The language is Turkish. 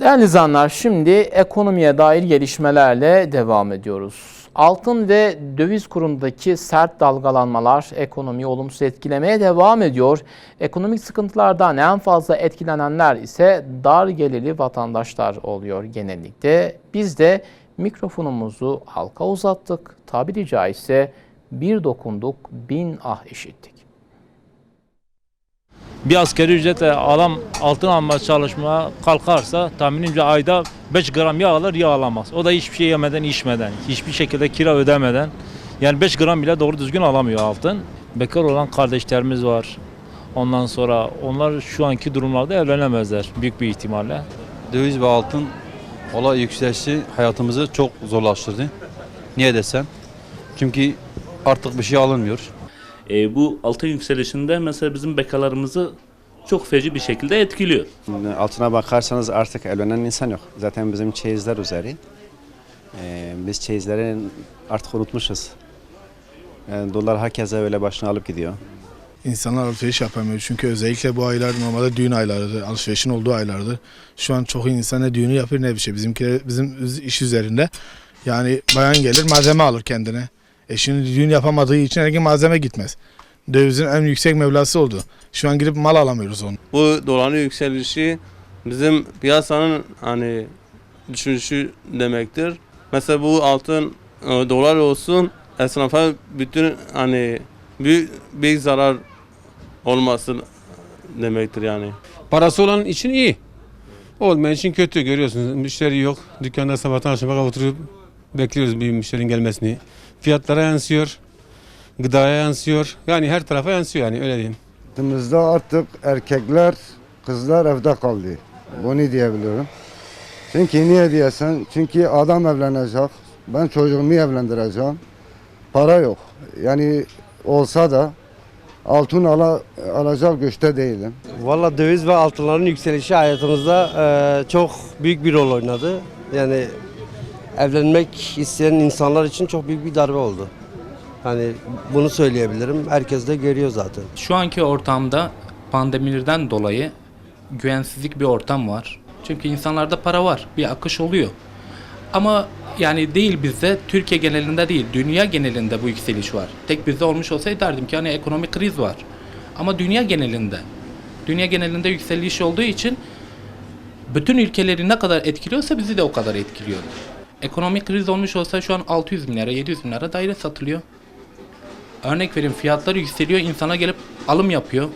Değerli izleyenler şimdi ekonomiye dair gelişmelerle devam ediyoruz. Altın ve döviz kurundaki sert dalgalanmalar ekonomiyi olumsuz etkilemeye devam ediyor. Ekonomik sıkıntılardan en fazla etkilenenler ise dar gelirli vatandaşlar oluyor genellikle. Biz de mikrofonumuzu halka uzattık. Tabiri caizse bir dokunduk bin ah işittik. Bir askeri ücretle adam altın almaya çalışmaya kalkarsa tahminimce ayda 5 gram yağ alır yağ alamaz. O da hiçbir şey yemeden içmeden, hiçbir şekilde kira ödemeden. Yani 5 gram bile doğru düzgün alamıyor altın. Bekar olan kardeşlerimiz var. Ondan sonra onlar şu anki durumlarda evlenemezler büyük bir ihtimalle. Döviz ve altın olay yükselişi hayatımızı çok zorlaştırdı. Niye desen? Çünkü artık bir şey alınmıyor. E, bu altın yükselişinde mesela bizim bekalarımızı çok feci bir şekilde etkiliyor. Altına bakarsanız artık evlenen insan yok. Zaten bizim çeyizler üzeri. Ee, biz çeyizleri artık unutmuşuz. Yani dolar herkese böyle başına alıp gidiyor. İnsanlar alışveriş yapamıyor çünkü özellikle bu aylar normalde düğün aylarıdır, alışverişin olduğu aylardır. Şu an çok insan ne düğünü yapıyor ne bir şey. Bizimkiler bizim iş üzerinde. Yani bayan gelir malzeme alır kendine. E şimdi düğün yapamadığı için herkes malzeme gitmez. Dövizin en yüksek mevlası oldu. Şu an gidip mal alamıyoruz onu. Bu doların yükselişi bizim piyasanın hani düşüşü demektir. Mesela bu altın e, dolar olsun esnafa bütün hani büyük, büyük zarar olması demektir yani. Parası olan için iyi. Olmayan için kötü görüyorsunuz. Müşteri yok. Dükkanda sabahtan akşama kadar oturup bekliyoruz bir müşterinin gelmesini. Fiyatlara yansıyor. Gıdaya yansıyor. Yani her tarafa yansıyor yani öyle diyeyim. Baktığımızda artık erkekler, kızlar evde kaldı. Bunu diyebilirim. Çünkü niye diyesen? Çünkü adam evlenecek. Ben çocuğumu evlendireceğim. Para yok. Yani olsa da altın ala, alacak güçte değilim. Valla döviz ve altınların yükselişi hayatımızda eee, çok büyük bir rol oynadı. Yani evlenmek isteyen insanlar için çok büyük bir darbe oldu. Hani bunu söyleyebilirim. Herkes de görüyor zaten. Şu anki ortamda pandemiden dolayı güvensizlik bir ortam var. Çünkü insanlarda para var, bir akış oluyor. Ama yani değil bizde, Türkiye genelinde değil, dünya genelinde bu yükseliş var. Tek bizde olmuş olsaydı derdim ki hani ekonomik kriz var. Ama dünya genelinde, dünya genelinde yükseliş olduğu için bütün ülkeleri ne kadar etkiliyorsa bizi de o kadar etkiliyor. Ekonomik kriz olmuş olsa şu an 600 bin lira, 700 bin lira daire satılıyor. Örnek vereyim fiyatlar yükseliyor, insana gelip alım yapıyor.